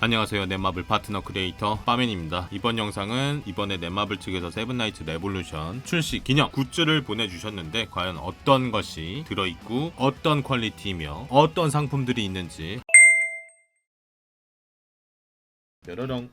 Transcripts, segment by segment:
안녕하세요. 넷마블 파트너 크리에이터 빠맨입니다. 이번 영상은 이번에 넷마블 측에서 세븐나이츠 레볼루션 출시 기념 굿즈를 보내주셨는데 과연 어떤 것이 들어있고 어떤 퀄리티이며 어떤 상품들이 있는지. 뾰로롱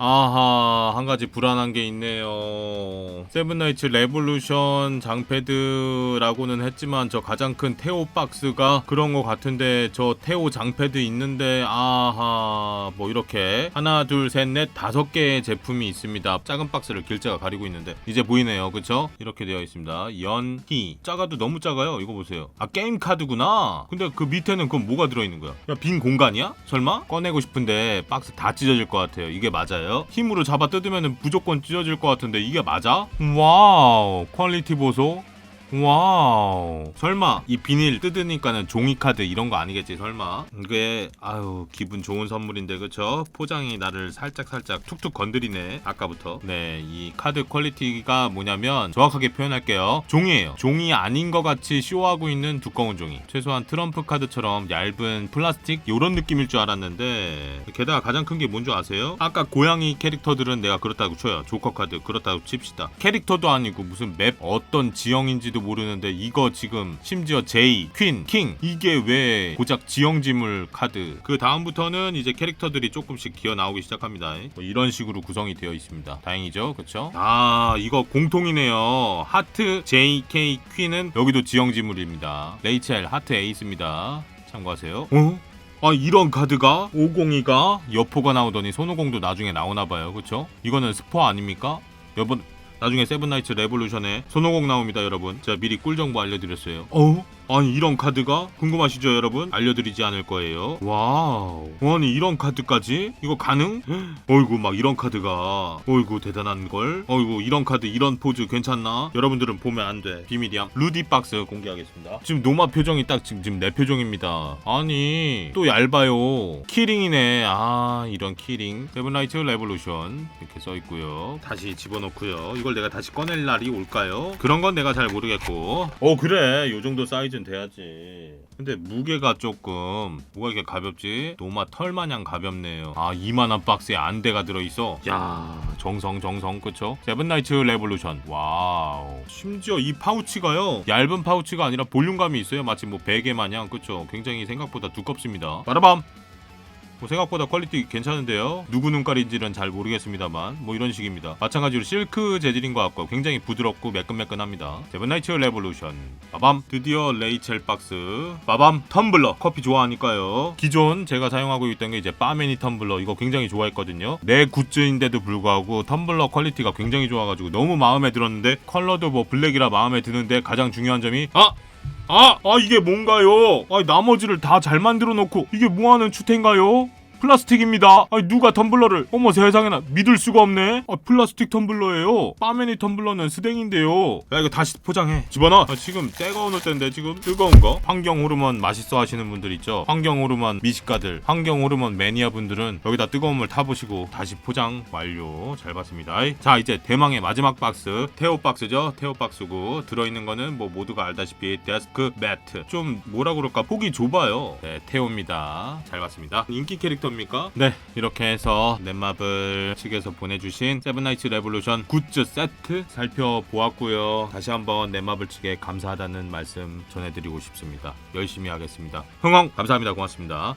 아하 한 가지 불안한 게 있네요. 세븐나이츠 레볼루션 장패드라고는 했지만 저 가장 큰 테오 박스가 그런 거 같은데 저 테오 장패드 있는데 아하 뭐 이렇게 하나 둘 셋 넷 다섯 개의 제품이 있습니다. 작은 박스를 길자가 가리고 있는데 이제 보이네요. 그쵸? 이렇게 되어 있습니다. 연희. 작아도 너무 작아요. 이거 보세요. 아 게임 카드구나. 근데 그 밑에는 그럼 뭐가 들어있는 거야? 야, 빈 공간이야? 설마? 꺼내고 싶은데 박스 다 찢어질 것 같아요. 이게 맞아요 힘으로 잡아 뜯으면 무조건 찢어질 것 같은데 이게 맞아? 와우 퀄리티 보소 와우. 설마 이 비닐 뜯으니까는 종이 카드 이런 거 아니겠지 설마? 이게 아유 기분 좋은 선물인데 그쵸? 포장이 나를 살짝 살짝 툭툭 건드리네 아까부터. 네 이 카드 퀄리티가 뭐냐면 정확하게 표현할게요. 종이에요. 종이 아닌 것 같이 쇼하고 있는 두꺼운 종이. 최소한 트럼프 카드처럼 얇은 플라스틱? 요런 느낌일 줄 알았는데 게다가 가장 큰 게 뭔 줄 아세요? 아까 고양이 캐릭터들은 내가 그렇다고 쳐요. 조커 카드 그렇다고 칩시다. 캐릭터도 아니고 무슨 맵 어떤 지형인지도 모르는데 이거 지금 심지어 제이, 퀸, 킹 이게 왜 고작 지형지물 카드? 그 다음부터는 이제 캐릭터들이 조금씩 기어 나오기 시작합니다. 뭐 이런 식으로 구성이 되어 있습니다. 다행이죠? 그쵸? 아 이거 공통이네요. 하트, 제이, K, 퀸은 여기도 지형지물입니다. 레이첼 하트 에이스입니다. 참고하세요. 어? 아 이런 카드가? 502가? 여포가 나오더니 손오공도 나중에 나오나봐요. 그쵸? 이거는 스포 아닙니까? 여러분 나중에 세븐나이츠 레볼루션에 손오공 나옵니다 여러분 제가 미리 꿀 정보 알려드렸어요 어? 아니 이런 카드가? 궁금하시죠 여러분? 알려드리지 않을 거예요. 와우. 아니 이런 카드까지? 이거 가능? 어이구 막 이런 카드가. 어이구 대단한 걸. 어이구 이런 카드 이런 포즈 괜찮나? 여러분들은 보면 안 돼. 비밀이야. 루디 박스 공개하겠습니다. 지금 노마 표정이 딱 지금, 지금 내 표정입니다. 아니 또 얇아요. 키링이네. 아 이런 키링. 세븐라이트 레볼루션. 이렇게 써 있고요. 다시 집어넣고요. 이걸 내가 다시 꺼낼 날이 올까요? 그런 건 내가 잘 모르겠고. 어 그래. 요 정도 사이즈 는 돼야지. 근데 무게가 조금 뭐가 이렇게 가볍지? 노마 털 마냥 가볍네요. 아 이만한 박스에 안대가 들어있어? 야 정성 정성 그쵸? 세븐나이트 레볼루션. 와우. 심지어 이 파우치가요 얇은 파우치가 아니라 볼륨감이 있어요. 마치 뭐 베개 마냥 그쵸? 굉장히 생각보다 두껍습니다. 빠라밤 뭐 생각보다 퀄리티 괜찮은데요. 누구 눈깔인지는 잘 모르겠습니다만 뭐 이런 식입니다. 마찬가지로 실크 재질인 것 같고 굉장히 부드럽고 매끈매끈합니다. 세븐나이츠 레볼루션 빠밤 드디어 레이첼 박스 빠밤 텀블러 커피 좋아하니까요. 기존 제가 사용하고 있던 게 이제 빠메니 텀블러 이거 굉장히 좋아했거든요. 내 굿즈인데도 불구하고 텀블러 퀄리티가 굉장히 좋아가지고 너무 마음에 들었는데 컬러도 뭐 블랙이라 마음에 드는데 가장 중요한 점이 아 아, 아 이게 뭔가요? 아 나머지를 다 잘 만들어 놓고 이게 뭐하는 추태인가요? 플라스틱입니다. 아 누가 텀블러를? 어머 세상에나 믿을 수가 없네. 아 플라스틱 텀블러예요. 빠메니 텀블러는 스댕인데요. 야 이거 다시 포장해. 집어넣어. 아, 지금 때가 오는 때인데 지금 뜨거운 거. 환경 호르몬 맛있어 하시는 분들 있죠. 환경 호르몬 미식가들, 환경 호르몬 매니아 분들은 여기다 뜨거운 물 타보시고 다시 포장 완료. 잘 봤습니다. 자 이제 대망의 마지막 박스 테오 박스죠. 테오 박스고 들어있는 거는 뭐 모두가 알다시피 데스크 매트. 좀 뭐라 그럴까 폭이 좁아요. 네 테오입니다. 잘 봤습니다. 인기 캐릭터 입니까? 네 이렇게 해서 넷마블 측에서 보내주신 세븐나이츠 레볼루션 굿즈 세트 살펴보았고요. 다시 한번 넷마블 측에 감사하다는 말씀 전해드리고 싶습니다. 열심히 하겠습니다. 흥엉 감사합니다. 고맙습니다.